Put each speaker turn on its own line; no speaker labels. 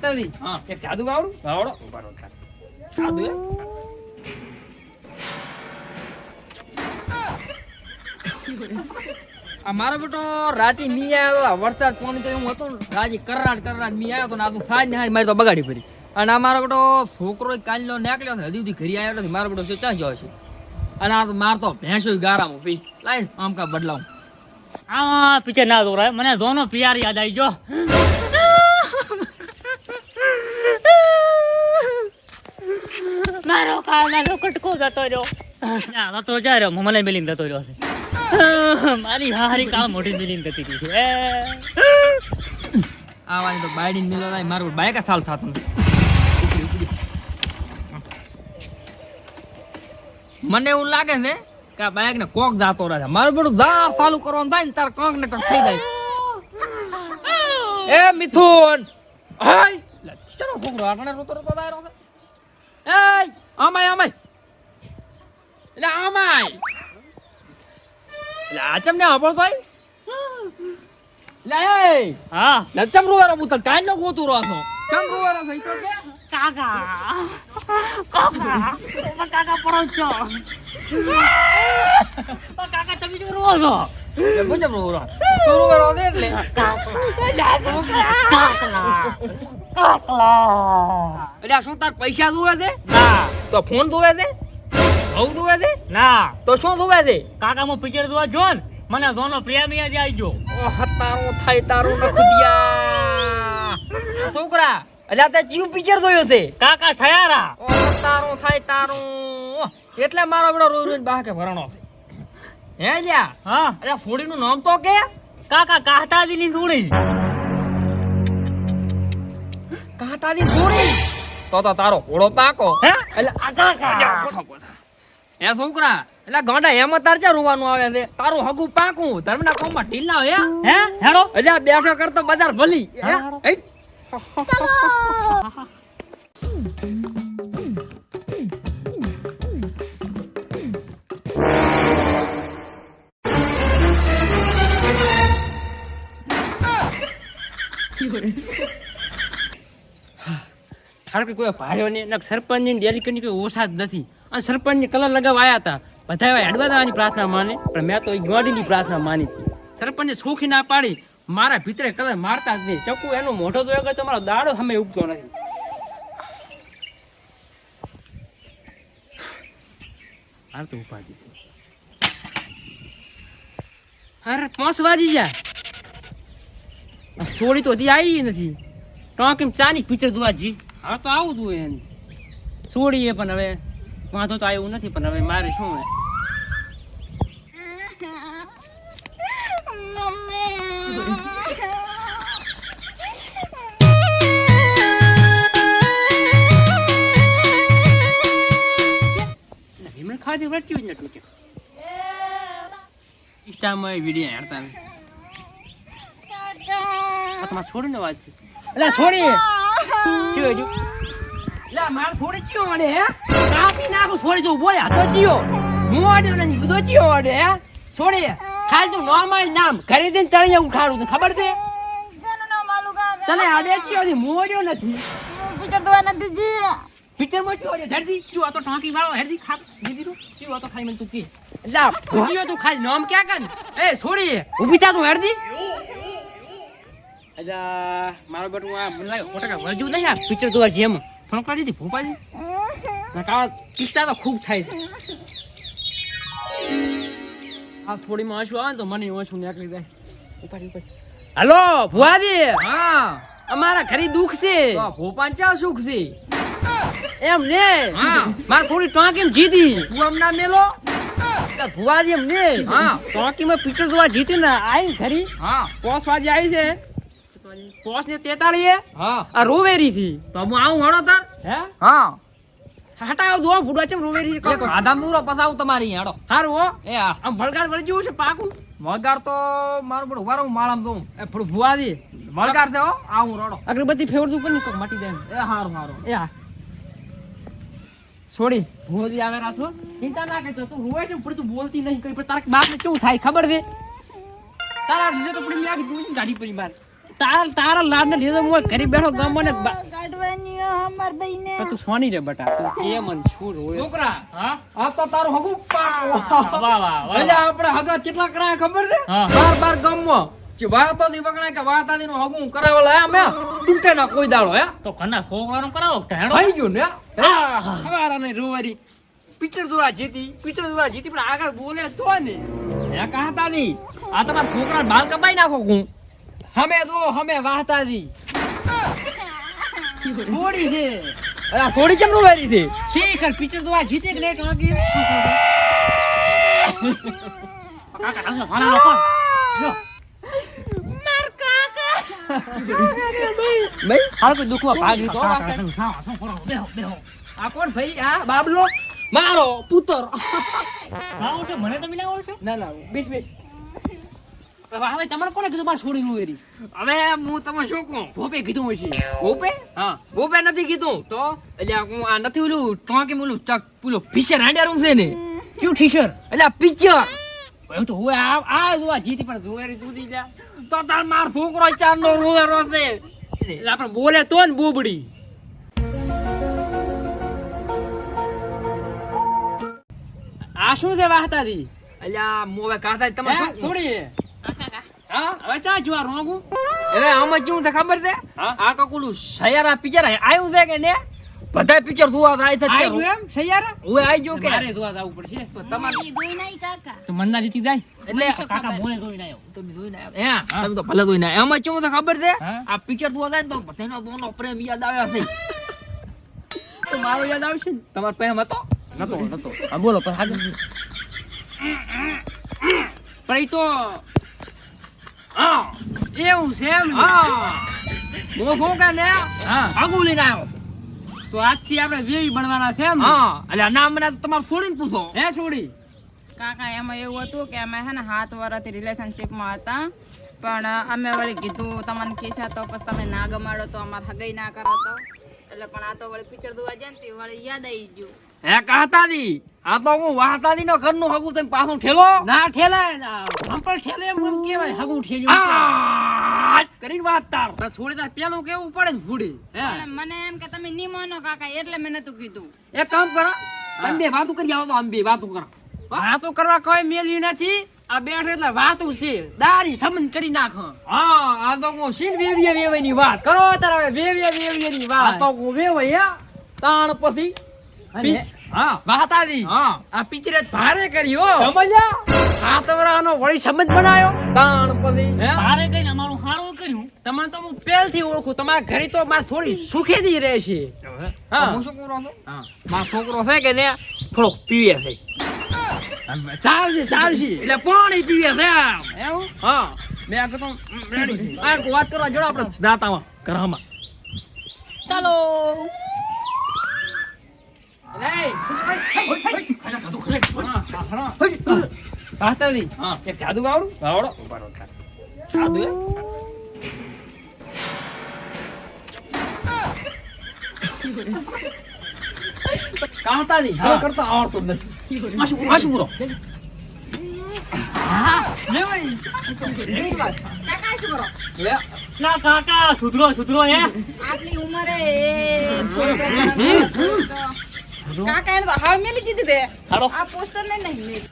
માતાજી.
હા.
એક જાદુ આવડું
આવડો
ઊભા રહો તાર. આ મારો બેટો રાતી મી આવ્યો તો વરસાદ પાણી તો એવું હતું રાજી કરરાટ કરરાટ મી આવ્યો તો ને આ તો સાંજ ને મારી તો બગાડી પડી. અને આ મારો બેટો છોકરો કાલનો નીકળ્યો ને હજી સુધી ઘરે આવ્યો નથી. મારો બેટો ચા ગયો છે અને આ તો મારતો ભેંસો ગારામાં પી લાય આમ કા બદલાવું.
આ પિક્ચર ના દોરાય. મને દોનો પિયાર યાદ આવી ગયો. મારો કાળનો કટકો જતો રહ્યો. ના તો જાય રહ્યો. મમલે મિલિન જતો રહ્યો છે મારી હારી કાળ મોટી મિલિન જતી રહી છે.
આ વાળી તો બાઈડી મિલો લાય મારું બાઈક સાલ થતું મને એવું લાગે છે કે આ બાઈક ને કોક જાતો રહે મારું બધું જા ચાલુ કરવાનું થાય ને તાર કોક ને કોક થઈ જાય. એ મિથુન! હાય! ચલો છોકરો આટણે રોતો રોતો દાયરો છે. એય આમાય આમાય. એટલે આમાય. એટલે આ ચમ ને આપણો લે એ.
હા.
લે ચમ રૂવારો બુતલ કાઈ નો ગોતું રહો છો ચમ રૂવારો છે ઈ તો કે?
કાકા. કાકા. કાકા પડો છો. કાકા તમે જો રો છો.
લે મુજબ રૂવારો? તું રૂવારો દે એટલે. એટલે શું તાર પૈસા દુવે છે?
ના.
તો ફોન દુવે છે? ઘઉં દુવે છે?
ના.
તો શું દુવે છે?
કાકા હું પિક્ચર જોવા જો ને મને દોનો પ્રેમ યાદ આવી ગયો.
ઓહ તારું થાય તારું નખુદિયા છોકરા એટલે તે જીવ પિક્ચર જોયો છે?
કાકા સયારા.
ઓહ તારું થાય તારો. એટલે મારો બેડો રોઈ રોઈને બાકે ભરણો છે. હે લ્યા?
હા.
એટલે સોડીનું નામ તો કે?
કાકા કાહતાજી ની જોડી
કાતાદી તો તો તારો ઘોડો પાકો.
હે?
એટલે
આ કાકા
હે છોકરા? એટલે ગાંડા એમ તાર ચા રોવાનું આવે છે. તારું હગું પાકું. ધર્મના કોમમાં ઢીલા હે?
હે? હેડો.
એટલે બેઠો કરતો બજાર ભલી. હે?
હા,
હે?
કે કોઈ ભાડ્યો નહીં ના સરપંચ ડેરી કોઈ ઓછા જ નથી. અને સરપંચને કલર લગાવવા હતા. બધા એવા હેડવા દાવાની પ્રાર્થના માને. પણ મેં તો ગોડીની પ્રાર્થના માની હતી. સરપંચને સોખી ના પાડી, મારા ભીતરે કલર મારતા જ નહીં. ચકુ, એનો મોઢો તો વગર તમારો દાડો સામે ઉગતો નથી. હાર તો ઊભા છે. અરે પાંચ વાજી આ સોળી તો હજી આવી નથી. કેમ ચાની પિક્ચર જોવા જી. હવે તો આવું તું એને. છોડીએ પણ હવે, વાંધો તો આવ્યું નથી, પણ હવે મારે શું હે ખાધી વર્ચ્યું જ ને ટૂંકે ઇન્સ્ટામાં વીડિયો હેડતા તમારે છોડીને વાત છે.
એટલે છોડી
ચીયો જો
એટલે માર છોડી ચિયો વાડે હે? કાપી નાખું છોડી જો બોલે હાથો ચિયો. હું વાડ્યો નથી, બધો ચિયો વાડે હે? છોડી, ખાલી તું નોર્મલ નામ ઘરે જઈને તળિયા ઉઠાડું તને ખબર છે? તને આડે ચિયો છે, હું વાડ્યો નથી. પિક્ચર
મને
ખાલી નામ ક્યાં કર? એ, છોડી, ઊભી
અજા મારો બેટું આ મને લાગે ફોટકા વળજુ નહીં આ પિક્ચર જોવા જેમ. ફોન કરી દીધી ભોપાજી ના કાળા કિસ્સા તો ખૂબ થાય છે. આ થોડીમાં આંસુ આવે ને તો મને આંસુ નીકળી જાય. ઉપાડી ઉપાડી.
હલો ભુવાજી! હા. અમારા ઘરે દુઃખ છે. ભોપાન ચા સુખ છે? એમ ને?
હા.
મારે થોડી ટાંકી જીતી તું ના મેલો? ભુવાજી એમ ને?
હા.
ટાંકીમાં પિક્ચર જોવા જીતી ને આઈ ઘરી.
હા.
પોસ વાજી આવી છે. પોસ ને તેતાળી
હા.
આ રોવેરી થી
તો હું આવું હણો તાર?
હે?
હા.
હટાવ દો ફૂડવા છે? રોવેરી
આધા મૂરો પસાવું તમારી હેડો.
હારું હો.
એ
આમ ભળગાર વળી જેવું છે પાકું?
વળગાર તો મારું બધું વારો માળામ દઉં
એ થોડું ભુવાજી
વળગાર દે હો આવું રડો.
અગરબત્તી ફેવડતું પણ ની માટી દે
એ હારું હારું.
એ હા છોડી. ભુવાજી આવે રાખો ચિંતા ના કરજો તું રોવે છે પણ તું બોલતી નહીં કઈ પણ. તારા બાપ ને કેવું થાય ખબર છે? તારા તો પડી મેં ગાડી પડી માર.
તાર તારા લાડ ને લીધે હું ઘરે બેઠો ગમ મને
કાઢવાની અમાર ભાઈને
તો તું સોની રે બટા તું કે મન છું રોય
છોકરા
હા?
આ તો તારું હગુ
વાહ વાહ વાહ
એટલે આપણે હગા કેટલા કરાય ખબર છે?
હા.
બાર બાર વાતાદી વગણાય કે વાતાદી નું હગું કરાવવા લાયા મેં તૂટે ના કોઈ દાડો હે?
તો ઘરના છોકરાનું કરાવો હેડો
થઈ ગયું ને?
હવારા ને રોવારી પિક્ચર જોવા જીતી પિક્ચર જોવા જીતી પણ આગળ બોલે તો ને.
હે આ તમારા છોકરા બાલ કપાઈ નાખો હું.
હમે દો હમે વાહતા દી છોડી છે
અરે છોડી કેમ નું રોવારી છે
શેખર પિક્ચર જોવા જીતે કે લેટ લાગી
કાકા તમને ભણાવો કોણ જો
ભાઈ
હાલ કોઈ દુખવા ભાગ લીધો
કાકા તમે ખાઓ, શું કરો? બેહો બેહો
આ કોણ ભાઈ? આ બાબલો? મારો પુત્ર.
ના ઓળખો મને તમે ના ઓળખો?
ના ના બેસ બેસ. હવે તમારે કોને કીધું મારે છોડી રોવેરી
હવે હું તમે શું કહું?
ભોપે કીધું હશે
ભોપે?
હા.
ભોપે નથી કીધું. તો એટલે હું આ નથી ઓલું ટોંકી ઓલું ચક પેલો પિક્ચર હાંડ્યારું છે ને?
ક્યુ ઠીસર
એટલે પિક્ચર.
એવું તો હોય આ આ જોવા જીતી પણ જોવેરી દૂધી જા
તો તાર માર છોકરો ચાર નો રોવેરો છે.
એટલે આપણે બોલે તો ને બોબડી. આ શું છે વાહતાજી?
અલ્યા મોવે કાતા તમે
છોડી હા? હવે ચા જોવા રોગું?
હવે આમાં કેવું છે ખબર છે? આ કકુલું સયારા પિક્ચર આવ્યું છે કે ને? બધા પિક્ચર જોવા જાય છે
આઈ એમ સૈયારા
હું આવી ગયું કે.
મારે જોવા જવું પડશે.
તો તમારે
દોઈ નાઈ કાકા.
તો મન્ના જીતી જાય?
એટલે
કાકા મોએ જોઈ ના આવ્યો
તમે જોઈને આવ્યા. હે તમે તો ભલે જોઈને આવ્યા. એમાં કેવું છે ખબર છે? આ પિક્ચર જોવા જાય ને તો બધાનો દોનો પ્રેમ યાદ આવ્યા છે.
તો મારો યાદ આવશે ને?
તમારો પ્રેમ હતો?
નતો નતો. આ બોલો પણ હાજર પણ એ તો
હા.
એવું છે એમ
હા. હું શું કે ને આગું લઈને આવ્યો.
તો આજથી આપણે વેવી બનવાના છે એમ ને?
હા. એટલે નામ મને તમારે છોડીને પૂછો.
હે છોડી?
કાકા એમાં એવું હતું કે અમે છે ને સાત વર્ષથી રિલેશનશીપમાં હતા. પણ અમે વળી કીધું તમને કીધા તો પછી તમે ના ગમાડો તો અમારે હગાઈ ના કરો તો. એટલે પણ આ તો વળી પિક્ચર જોવા જાય ને વળી યાદ આવી ગયું.
હે કહતાદી આ તો હું વાહતાદી નો ઘરનું હગું તમે પાછું ઠેલો?
ના ના. ઠેલે એમ હગું ઠેલ્યું.
કરીને વાત તાર.
બસ છોડી તાર પેલું કેવું પડે ને ફૂડી
મને એમ કે તમે નહીં માનો કાકા એટલે મેં નતું કીધું.
એક કામ કરો તમે વાતું કરી આવો તો આમ વાતું કરો.
વાતો કરવા કોઈ મેલ્યું નથી આ બેઠ એટલે વાતું છે. દારી સમન કરી નાખો.
હા આ તો હું સીન વેવીએ વેવાયની વાત.
કરો તારે હવે વેવીએ વેવીએ ની વાત.
તો હું વેવાય હે. તાણ પછી હા.
આ પિક્ચર ભારે કર્યો
સમજ્યા?
વળી સમજ બનાયો.
તાણ પછી
કઈ અમારું સારું કર્યું.
તમને તો હું પહેલથી ઓળખું તમારા ઘરે તો મારે થોડી સુખેથી રહેશે. હા.
હું શું કરું
હા.
મારો છોકરો છે કે ને થોડોક પીએ છે.
ચાલશે ચાલશે.
એટલે પાણી પીએ છે
એવું?
હા. મેં આ કીધું રેડી. આ વાત કરવા જોડો આપણે દાતામાં ઘરમાં.
ચાલો. જાદુ આવડું
આવડો
જાદુ હે?
કાંતાજી
હા.
હવે કરતા આવડતું નથી. માશું માશું પૂરો.
કાકા શું કરો?
લે.
ના કાકા સુધરો સુધરો હે.
આટલી ઉંમરે એ કાકા એને તો હાવ મેલી દીધી
હાલો.
આ પોસ્ટર લઈને નહીં મેલી.